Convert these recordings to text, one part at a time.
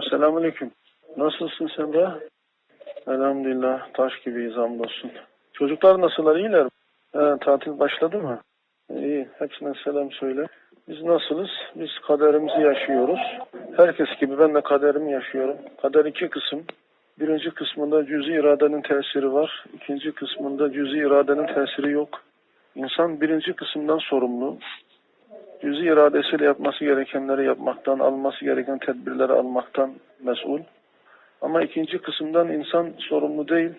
Selamun Aleyküm. Nasılsın Semra? Elhamdülillah. Taş gibiyiz hamdolsun. Çocuklar nasıllar? İyiler mi? He, tatil başladı mı? İyi. Hepsine selam söyle. Biz nasılız? Biz kaderimizi yaşıyoruz. Herkes gibi ben de kaderimi yaşıyorum. Kader iki kısım. Birinci kısmında cüzi iradenin tesiri var. İkinci kısmında cüzi iradenin tesiri yok. İnsan birinci kısımdan sorumlu. Cüzi iradesiyle yapması gerekenleri yapmaktan, alması gereken tedbirleri almaktan mesul. Ama ikinci kısımdan insan sorumlu değil.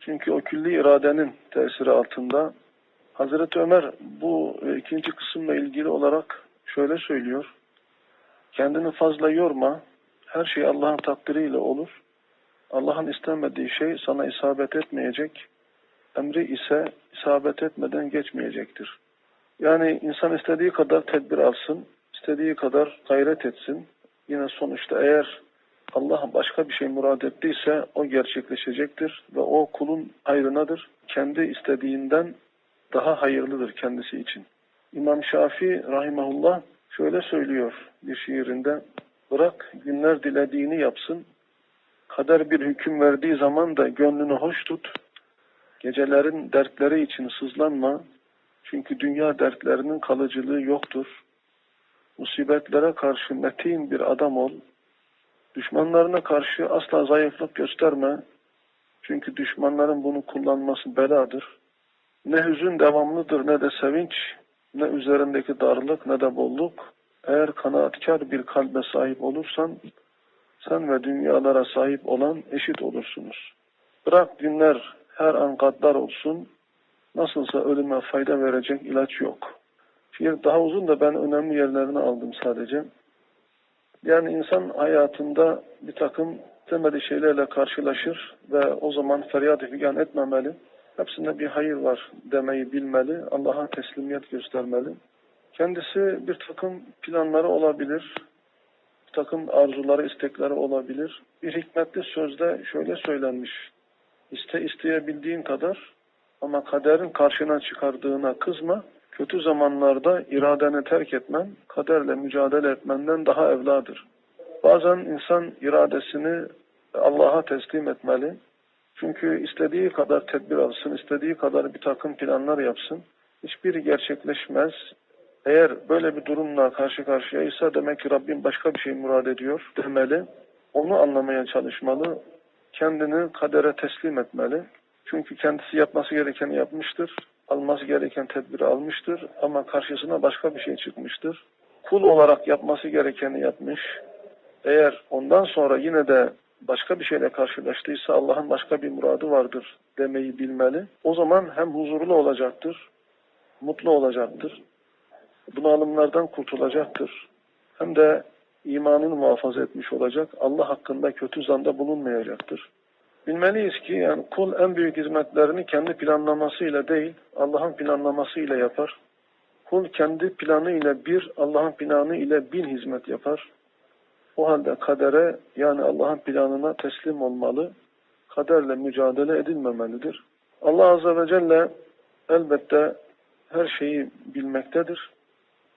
Çünkü o külli iradenin tesiri altında. Hazreti Ömer bu e, ikinci kısımla ilgili olarak şöyle söylüyor. Kendini fazla yorma. Her şey Allah'ın takdiriyle olur. Allah'ın istemediği şey sana isabet etmeyecek. Emri ise isabet etmeden geçmeyecektir. Yani insan istediği kadar tedbir alsın, istediği kadar gayret etsin. Yine sonuçta eğer Allah başka bir şey murad ettiyse o gerçekleşecektir ve o kulun hayrınadır. Kendi istediğinden daha hayırlıdır kendisi için. İmam Şafii rahimahullah şöyle söylüyor bir şiirinde. Bırak günler dilediğini yapsın. Kader bir hüküm verdiği zaman da gönlünü hoş tut. Gecelerin dertleri için sızlanma. Çünkü dünya dertlerinin kalıcılığı yoktur. Musibetlere karşı metin bir adam ol. Düşmanlarına karşı asla zayıflık gösterme. Çünkü düşmanların bunu kullanması beladır. Ne hüzün devamlıdır ne de sevinç, ne üzerindeki darlık ne de bolluk. Eğer kanaatkar bir kalbe sahip olursan, sen ve dünyalara sahip olan eşit olursunuz. Bırak günler her an gaddar olsun, nasılsa ölüme fayda verecek ilaç yok. Şiir daha uzun da ben önemli yerlerini aldım sadece. Yani insan hayatında bir takım istemediği şeylerle karşılaşır ve o zaman feryat figan etmemeli. Hepsinde bir hayır var demeyi bilmeli. Allah'a teslimiyet göstermeli. Kendisi bir takım planları olabilir. Bir takım arzuları, istekleri olabilir. Bir hikmetli sözde şöyle söylenmiş. İste isteyebildiğin kadar ama kaderin karşına çıkardığına kızma. Kötü zamanlarda iradeni terk etmen, kaderle mücadele etmenden daha evladır. Bazen insan iradesini Allah'a teslim etmeli. Çünkü istediği kadar tedbir alsın, istediği kadar bir takım planlar yapsın. Hiçbiri gerçekleşmez. Eğer böyle bir durumla karşı karşıyaysa demek ki Rabbim başka bir şey murad ediyor demeli. Onu anlamaya çalışmalı. Kendini kadere teslim etmeli. Çünkü kendisi yapması gerekeni yapmıştır. Alması gereken tedbiri almıştır. Ama karşısına başka bir şey çıkmıştır. Kul olarak yapması gerekeni yapmış. Eğer ondan sonra yine de başka bir şeyle karşılaştıysa Allah'ın başka bir muradı vardır demeyi bilmeli. O zaman hem huzurlu olacaktır, mutlu olacaktır, bunalımlardan kurtulacaktır. Hem de imanını muhafaza etmiş olacak, Allah hakkında kötü zanda bulunmayacaktır. Bilmeliyiz ki yani kul en büyük hizmetlerini kendi planlamasıyla değil, Allah'ın planlamasıyla yapar. Kul kendi planı ile bir, Allah'ın planı ile bin hizmet yapar. O halde kadere yani Allah'ın planına teslim olmalı, kaderle mücadele edilmemelidir. Allah Azze ve Celle elbette her şeyi bilmektedir.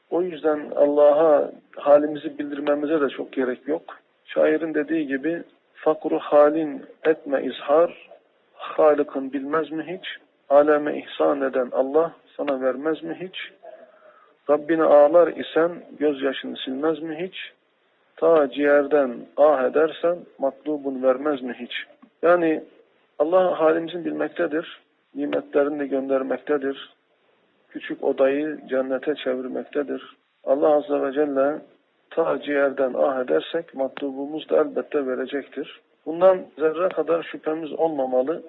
O yüzden Allah'a halimizi bildirmemize de çok gerek yok. Şairin dediği gibi fakru halin etme izhar, Halık'ın bilmez mi hiç? Aleme ihsan eden Allah sana vermez mi hiç? Rabbine ağlar isen gözyaşını silmez mi hiç? ta ciğerden ah edersen matlubun vermez mi hiç? Yani Allah halimizin bilmektedir. Nimetlerini de göndermektedir. Küçük odayı cennete çevirmektedir. Allah Azze ve Celle ta ciğerden ah edersek matlubumuz da elbette verecektir. Bundan zerre kadar şüphemiz olmamalı.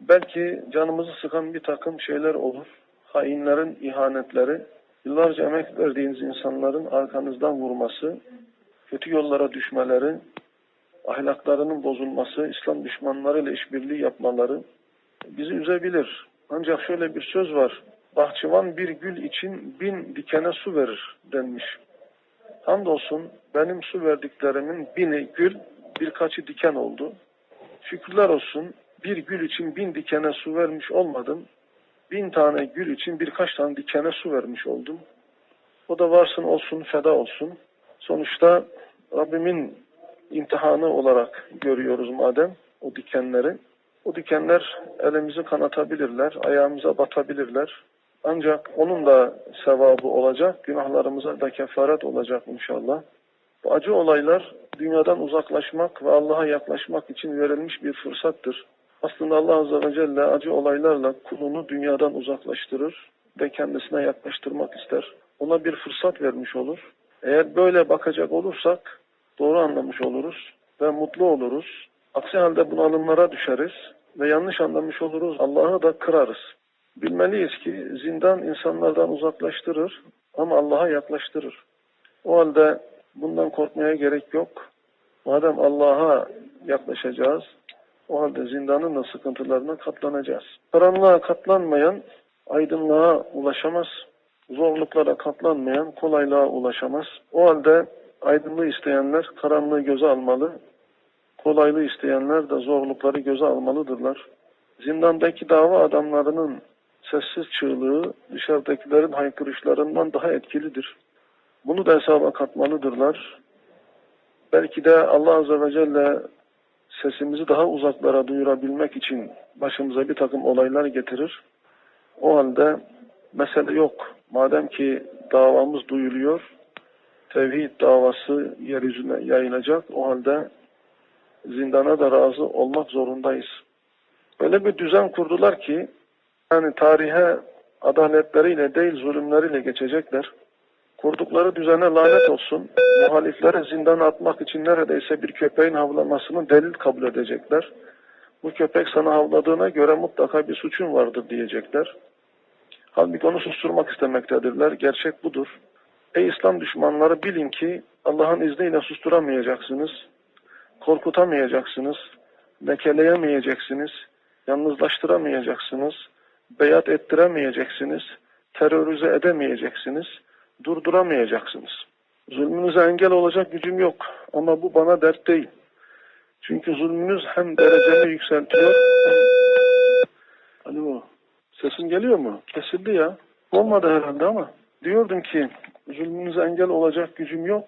Belki canımızı sıkan bir takım şeyler olur. Hainlerin ihanetleri, yıllarca emek verdiğiniz insanların arkanızdan vurması, kötü yollara düşmeleri, ahlaklarının bozulması, İslam düşmanlarıyla işbirliği yapmaları bizi üzebilir. Ancak şöyle bir söz var. Bahçıvan bir gül için bin dikene su verir denmiş. Hamdolsun benim su verdiklerimin bini gül, birkaçı diken oldu. Şükürler olsun bir gül için bin dikene su vermiş olmadım. Bin tane gül için birkaç tane dikene su vermiş oldum. O da varsın olsun, feda olsun. Sonuçta Rabbimin imtihanı olarak görüyoruz madem o dikenleri. O dikenler elimizi kanatabilirler, ayağımıza batabilirler. Ancak onun da sevabı olacak, günahlarımıza da kefaret olacak inşallah. Bu acı olaylar dünyadan uzaklaşmak ve Allah'a yaklaşmak için verilmiş bir fırsattır. Aslında Allah Azze ve Celle acı olaylarla kulunu dünyadan uzaklaştırır ve kendisine yaklaştırmak ister. Ona bir fırsat vermiş olur. Eğer böyle bakacak olursak doğru anlamış oluruz ve mutlu oluruz. Aksi halde bunalımlara düşeriz ve yanlış anlamış oluruz. Allah'ı da kırarız. Bilmeliyiz ki zindan insanlardan uzaklaştırır ama Allah'a yaklaştırır. O halde bundan korkmaya gerek yok. Madem Allah'a yaklaşacağız, o halde zindanın da sıkıntılarına katlanacağız. Karanlığa katlanmayan aydınlığa ulaşamaz. Zorluklara katlanmayan kolaylığa ulaşamaz. O halde aydınlığı isteyenler karanlığı göze almalı. Kolaylığı isteyenler de zorlukları göze almalıdırlar. Zindandaki dava adamlarının sessiz çığlığı dışarıdakilerin haykırışlarından daha etkilidir. Bunu da hesaba katmalıdırlar. Belki de Allah Azze ve Celle sesimizi daha uzaklara duyurabilmek için başımıza bir takım olaylar getirir. O halde mesele yok. Madem ki davamız duyuluyor, tevhid davası yeryüzüne yayılacak. O halde zindana da razı olmak zorundayız. Öyle bir düzen kurdular ki yani tarihe adaletleriyle değil zulümleriyle geçecekler. Kurdukları düzene lanet olsun. Muhalifleri zindana atmak için neredeyse bir köpeğin havlamasını delil kabul edecekler. Bu köpek sana havladığına göre mutlaka bir suçun vardır diyecekler. Halbuki onu susturmak istemektedirler. Gerçek budur. Ey İslam düşmanları bilin ki Allah'ın izniyle susturamayacaksınız. Korkutamayacaksınız. Lekeleyemeyeceksiniz. Yalnızlaştıramayacaksınız. Beyat ettiremeyeceksiniz. Terörize edemeyeceksiniz. Durduramayacaksınız. Zulmünüze engel olacak gücüm yok. Ama bu bana dert değil. Çünkü zulmünüz hem derecemi yükseltiyor hem... Alo, sesim geliyor mu? Kesildi ya. Olmadı herhalde ama. Diyordum ki zulmünüze engel olacak gücüm yok.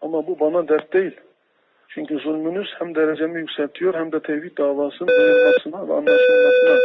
Ama bu bana dert değil. Çünkü zulmünüz hem derecemi yükseltiyor hem de tevhid davasının duyulmasına ve anlaşılmasına